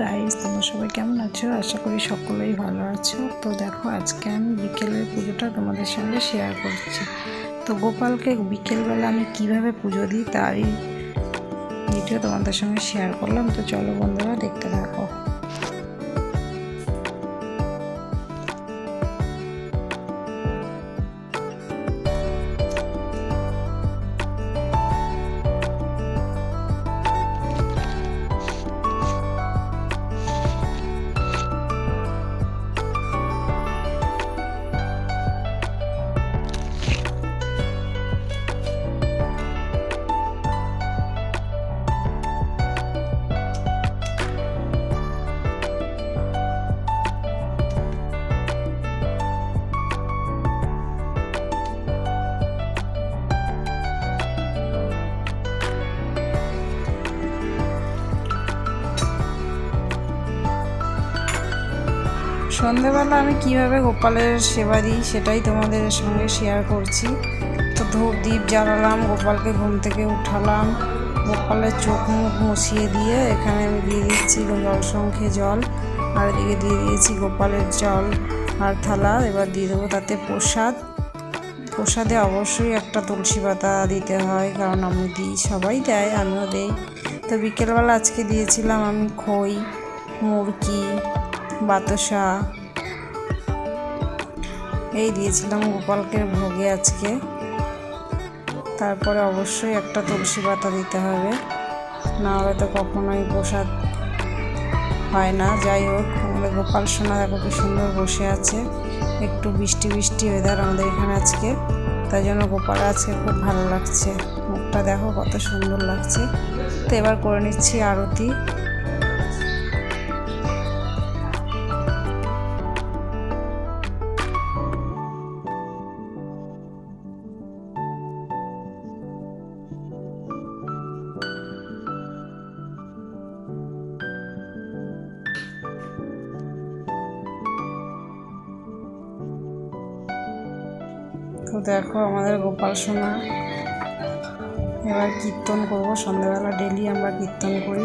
Guys তোমরা সবাই কেমন আছো? আশা করি সকলেই ভালো আছো। তো দেখো, আজকে আমি বিকেলের পুজোটা তোমাদের সঙ্গে শেয়ার করছি। তো গোপালকে বিকেলবেলা আমি কীভাবে পুজো দিই তারই ভিডিও তোমাদের সঙ্গে শেয়ার করলাম। তো চলো বন্ধুরা, দেখতে থাকো। সন্ধেবেলা আমি কীভাবে গোপালের সেবা দিই সেটাই তোমাদের সঙ্গে শেয়ার করছি। তো ধূপ দ্বীপ জ্বালালাম, গোপালকে ঘুম থেকে উঠালাম। গোপালের চোখ মুখ মুছিয়ে দিয়ে এখানে আমি দিয়ে দিচ্ছি জল সংখ্যে জল, আর এদিকে দিয়ে দিয়েছি গোপালের জল আর থালা। এবার দিয়ে দেবো তাতে প্রসাদ। প্রসাদে অবশ্যই একটা তুলসী পাতা দিতে হয়, কারণ আমি দিই, সবাই দেয়, আমিও দেই। তো বিকেলবেলা আজকে দিয়েছিলাম আমি খই, মুরগি বাতাসা। এই দিয়েছিলাম গোপালকে ভোগে আজকে। তারপরে অবশ্যই একটা তুলসী পাতা দিতে হবে। না হলে তো কখনোই প্রসাদ হয় না। যাই হোক আমাদের গোপাল সোনা দেখো কি সুন্দর বসে আছে। একটু বৃষ্টি বৃষ্টি ওয়েদার আমাদের এখানে আজকে। তাই জন্য গোপাল আজকে খুব ভালো লাগছে। মুখটা দেখো কত সুন্দর লাগছে। তো এবার করে নিচ্ছি আরতি। তো দেখো আমাদের গোপাল সোনা। এবার কীর্তন করব। সন্ধ্যাবেলা ডেলি আমরা কীর্তন করি।